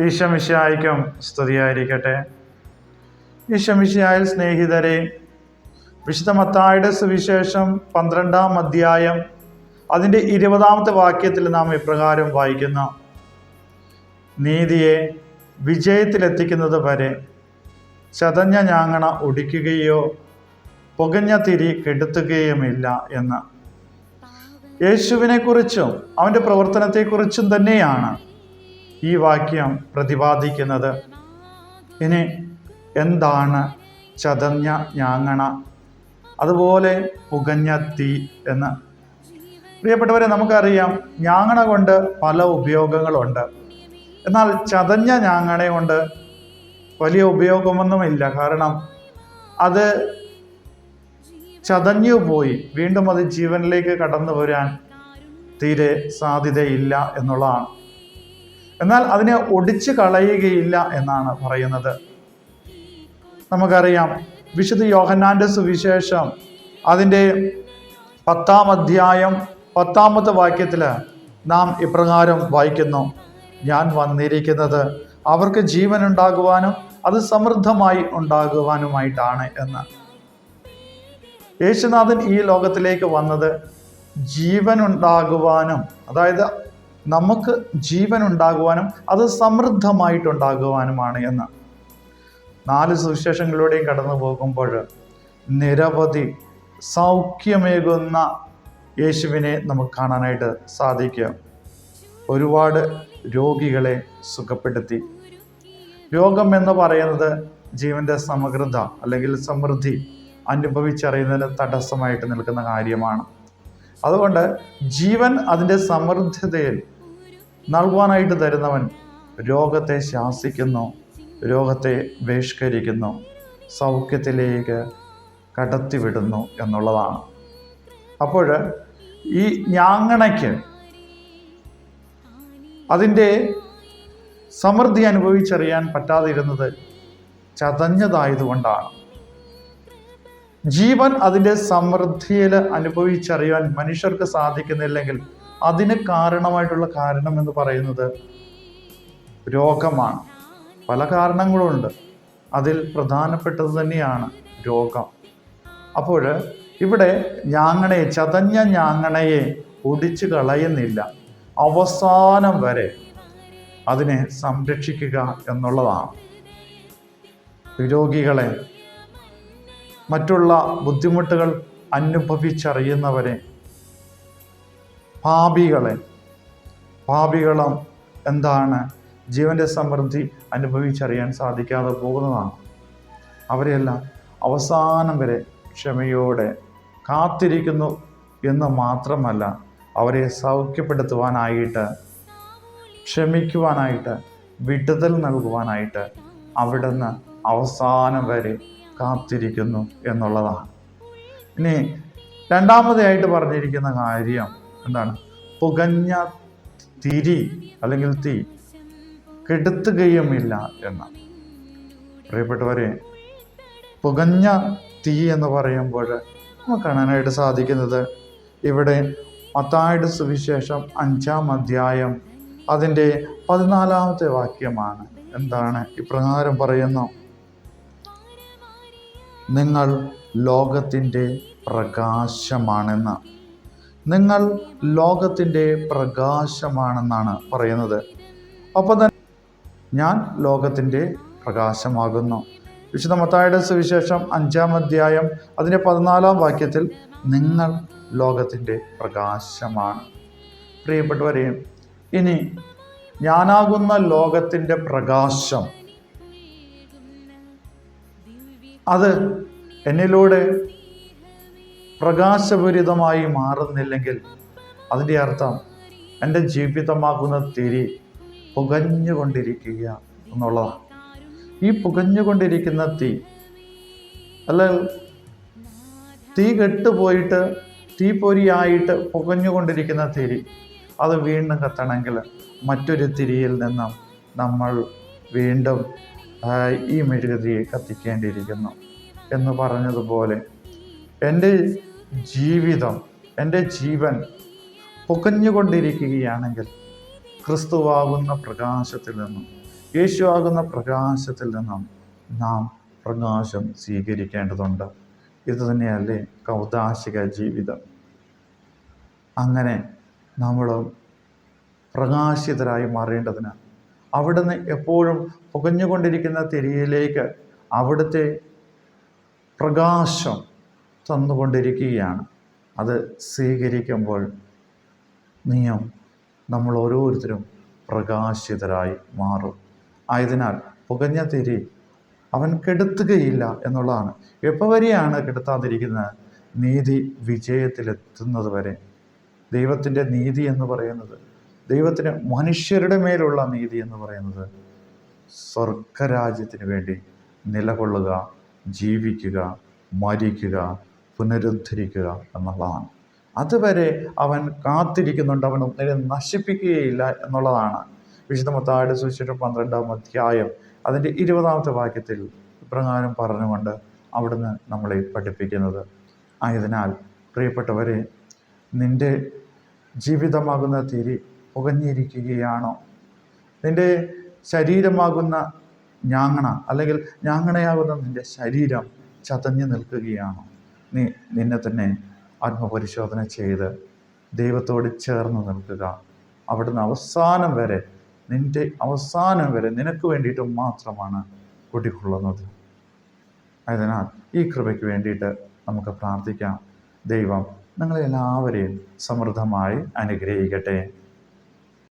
ഈശമിശായിക്കും സ്തുതിയായിരിക്കട്ടെ. ഈശമിശായിൽ സ്നേഹിതരെ വിശുദ്ധ മത്തായുടെ സുവിശേഷം പന്ത്രണ്ടാം അധ്യായം അതിന്റെ ഇരുപതാമത്തെ വാക്യത്തിൽ നാം ഇപ്രകാരം വായിക്കുന്നു. നീതിയെ വിജയത്തിലെത്തിക്കുന്നത് വരെ ചതഞ്ഞ ഞാങ്ങണ ഒടിക്കുകയോ പുകഞ്ഞ തിരി കെടുത്തുകയുമില്ല എന്ന്. യേശുവിനെക്കുറിച്ചും അവന്റെ പ്രവർത്തനത്തെക്കുറിച്ചും തന്നെയാണ് ഈ വാക്യം പ്രതിപാദിക്കുന്നത്. ഇനി എന്താണ് ചതഞ്ഞ ഞാങ്ങണ? അതുപോലെ പുകഞ്ഞ തീ എന്ന്. പ്രിയപ്പെട്ടവരെ നമുക്കറിയാം ഞാങ്ങണ കൊണ്ട് പല ഉപയോഗങ്ങളുണ്ട്. എന്നാൽ ചതഞ്ഞ ഞാങ്ങണ കൊണ്ട് വലിയ ഉപയോഗമൊന്നുമില്ല. കാരണം അത് ചതഞ്ഞു പോയി. വീണ്ടും അത് ജീവനിലേക്ക് കടന്നു വരാൻ തീരെ സാധ്യതയില്ല എന്നുള്ളതാണ്. എന്നാൽ അതിനെ ഒടിച്ചു കളയുകയില്ല എന്നാണ് പറയുന്നത്. നമുക്കറിയാം വിശുദ്ധ യോഹന്നാന്റെ സുവിശേഷം അതിന്റെ പത്താം അധ്യായം പത്താമത്തെ വാക്യത്തിൽ നാം ഇപ്രകാരം വായിക്കുന്നു. ഞാൻ വന്നിരിക്കുന്നത് അവർക്ക് ജീവൻ ഉണ്ടാകുവാനും അത് സമൃദ്ധമായി ഉണ്ടാകുവാനുമായിട്ടാണ് എന്ന്. യേശുനാഥൻ ഈ ലോകത്തിലേക്ക് വന്നത് ജീവൻ ഉണ്ടാകുവാനും അതായത് നമുക്ക് ജീവൻ ഉണ്ടാകുവാനും അത് സമൃദ്ധമായിട്ടുണ്ടാകുവാനുമാണ് എന്ന്. നാല് സുവിശേഷങ്ങളിലൂടെയും കടന്നു പോകുമ്പോൾ നിരവധി സൗഖ്യമേകുന്ന യേശുവിനെ നമുക്ക് കാണാനായിട്ട് സാധിക്കും. ഒരുപാട് രോഗികളെ സുഖപ്പെടുത്തി. രോഗം എന്ന് പറയുന്നത് ജീവന്റെ സമഗ്രത അല്ലെങ്കിൽ സമൃദ്ധി അനുഭവിച്ചറിയുന്നതിന് തടസ്സമായിട്ട് നിൽക്കുന്ന കാര്യമാണ്. അതുകൊണ്ട് ജീവൻ അതിന്റെ സമൃദ്ധതയിൽ നൽകുവാനായിട്ട് തരുന്നവൻ രോഗത്തെ ശാസിക്കുന്നു രോഗത്തെ ബഹിഷ്കരിക്കുന്നു സൗഖ്യത്തിലേക്ക് കടത്തിവിടുന്നു എന്നുള്ളതാണ്. അപ്പോൾ ഈ ഞാങ്ങണയ്ക്ക് അതിന്റെ സമൃദ്ധി അനുഭവിച്ചറിയാൻ പറ്റാതിരുന്നത് ചതഞ്ഞതായതുകൊണ്ടാണ്. ജീവൻ അതിന്റെ സമൃദ്ധിയിൽ അനുഭവിച്ചറിയാൻ മനുഷ്യർക്ക് സാധിക്കുന്നില്ലെങ്കിൽ അതിന് കാരണമായിട്ടുള്ള കാരണം എന്ന് പറയുന്നത് രോഗമാണ്. പല കാരണങ്ങളുണ്ട്. അതിൽ പ്രധാനപ്പെട്ടത് തന്നെയാണ് രോഗം. അപ്പോൾ ഇവിടെ ഞാങ്ങണയെ ചതഞ്ഞ ഞാങ്ങണയെ ഒടിച്ചു കളയുന്നില്ല. അവസാനം വരെ അതിനെ സംരക്ഷിക്കുക എന്നുള്ളതാണ്. രോഗികളെ മറ്റുള്ള ബുദ്ധിമുട്ടുകൾ അനുഭവിച്ചറിയുന്നവരെ പാപികളെ പാപികളും എന്താണ് ജീവന്റെ സമൃദ്ധി അനുഭവിച്ചറിയാൻ സാധിക്കാതെ പോകുന്നതാണ്. അവരെല്ലാം അവസാനം വരെ ക്ഷമയോടെ കാത്തിരിക്കുന്നു എന്ന് മാത്രമല്ല അവരെ സൗഖ്യപ്പെടുത്തുവാനായിട്ട് ക്ഷമിക്കുവാനായിട്ട് വിടുതൽ നൽകുവാനായിട്ട് അവിടുന്ന് അവസാനം വരെ കാത്തിരിക്കുന്നു എന്നുള്ളതാണ്. ഇനി രണ്ടാമതായിട്ട് പറഞ്ഞിരിക്കുന്ന കാര്യം എന്താണ്? പുകഞ്ഞ തിരി അല്ലെങ്കിൽ തീ കെടുത്തുകയുമില്ല എന്ന് പ്രിയപ്പെട്ടവരെ പുകഞ്ഞ തീ എന്ന് പറയുമ്പോൾ നമുക്ക് കാണാനായിട്ട് സാധിക്കുന്നത് ഇവിടെ മത്തായുടെ സുവിശേഷം അഞ്ചാം അധ്യായം അതിന്റെ പതിനാലാമത്തെ വാക്യമാണ്. എന്താണ്? ഇപ്രകാരം പറയുന്നു. നിങ്ങൾ ലോകത്തിന്റെ പ്രകാശമാണെന്ന്. നിങ്ങൾ ലോകത്തിന്റെ പ്രകാശമാണെന്നാണ് പറയുന്നത്. അപ്പോൾ തന്നെ ഞാൻ ലോകത്തിന്റെ പ്രകാശമാകുന്നു. വിശുദ്ധ മത്തായുടെ സുവിശേഷം അഞ്ചാം അധ്യായം അതിന്റെ പതിനാലാം വാക്യത്തിൽ നിങ്ങൾ ലോകത്തിന്റെ പ്രകാശമാണ്. പ്രിയപ്പെട്ടവരെയും ഇനി ഞാനാകുന്ന ലോകത്തിന്റെ പ്രകാശം അത് എന്നിലൂടെ പ്രകാശപൂരിതമായി മാറുന്നില്ലെങ്കിൽ അതിന്റെ അർത്ഥം എന്റെ ജീവിതമാകുന്ന തിരി പുകഞ്ഞുകൊണ്ടിരിക്കുക എന്നുള്ളതാണ്. ഈ പുകഞ്ഞുകൊണ്ടിരിക്കുന്ന തീ അല്ല തീ കെട്ടുപോയിട്ട് തീപ്പൊരിയായിട്ട് പുകഞ്ഞുകൊണ്ടിരിക്കുന്ന തിരി അത് വീണ്ടും കത്തണമെങ്കിൽ മറ്റൊരു തിരിയിൽ നിന്നും നമ്മൾ വീണ്ടും ഈ മെഴുകുതിരിയെ കത്തിക്കേണ്ടിയിരിക്കുന്നു എന്ന് പറഞ്ഞതുപോലെ എന്റെ ജീവിതം എന്റെ ജീവൻ പുകഞ്ഞുകൊണ്ടിരിക്കുകയാണെങ്കിൽ ക്രിസ്തുവാകുന്ന പ്രകാശത്തിൽ നിന്നും യേശുവാകുന്ന പ്രകാശത്തിൽ നിന്നും നാം പ്രകാശം സ്വീകരിക്കേണ്ടതുണ്ട്. ഇത് തന്നെയല്ലേ കൗതാശിക ജീവിതം. അങ്ങനെ നമ്മൾ പ്രകാശിതരായി മാറേണ്ടതിന് അവിടുന്ന് എപ്പോഴും പുകഞ്ഞുകൊണ്ടിരിക്കുന്ന തിരിയിലേക്ക് അവിടുത്തെ പ്രകാശം തന്നുകൊണ്ടിരിക്കുകയാണ്. അത് സ്വീകരിക്കുമ്പോൾ നീയും നമ്മൾ ഓരോരുത്തരും പ്രകാശിതരായി മാറും. ആയതിനാൽ പുകഞ്ഞ തിരി അവൻ കെടുത്തുകയില്ല എന്നുള്ളതാണ്. എപ്പോൾ വരെയാണ് കെടുത്താതിരിക്കുന്നത്? നീതി വിജയത്തിലെത്തുന്നത് വരെ. ദൈവത്തിന്റെ നീതി എന്ന് പറയുന്നത് ദൈവത്തിന് മനുഷ്യരുടെ മേലുള്ള നീതി എന്ന് പറയുന്നത് സ്വർഗരാജ്യത്തിന് വേണ്ടി നിലകൊള്ളുക ജീവിക്കുക മരിക്കുക പുനരുദ്ധരിക്കുക എന്നുള്ളതാണ്. അതുവരെ അവൻ കാത്തിരിക്കുന്നുണ്ട് അവൻ ഒന്നിനെ നശിപ്പിക്കുകയില്ല എന്നുള്ളതാണ്. വിശുദ്ധമത്തായുടെ സുവിശേഷം പന്ത്രണ്ടാം അധ്യായം അതിന്റെ ഇരുപതാമത്തെ വാക്യത്തിൽ ഇപ്രകാരം പറഞ്ഞുകൊണ്ട് അവിടുന്ന് നമ്മളെ പഠിപ്പിക്കുന്നത്. ആയതിനാൽ പ്രിയപ്പെട്ടവരെ നിന്റെ ജീവിതമാകുന്ന തിരി പുകഞ്ഞിരിക്കുകയാണോ? നിന്റെ ശരീരമാകുന്ന ഞാങ്ങണ അല്ലെങ്കിൽ ഞാങ്ങണയാകുന്ന നിന്റെ ശരീരം ചതഞ്ഞു നിൽക്കുകയാണോ? നീ നിന്നെ തന്നെ ആത്മപരിശോധന ചെയ്ത് ദൈവത്തോട് ചേർന്ന് നിൽക്കുക. അവിടുന്ന് അവസാനം വരെ നിന്റെ അവസാനം വരെ നിനക്ക് വേണ്ടിയിട്ട് മാത്രമാണ് കൂട്ടിക്കൊള്ളുന്നത് അതിനാൽ ഈ കൃപയ്ക്ക് വേണ്ടിയിട്ട് നമുക്ക് പ്രാർത്ഥിക്കാം. ദൈവം നിങ്ങളെല്ലാവരെയും സമൃദ്ധമായി അനുഗ്രഹിക്കട്ടെ.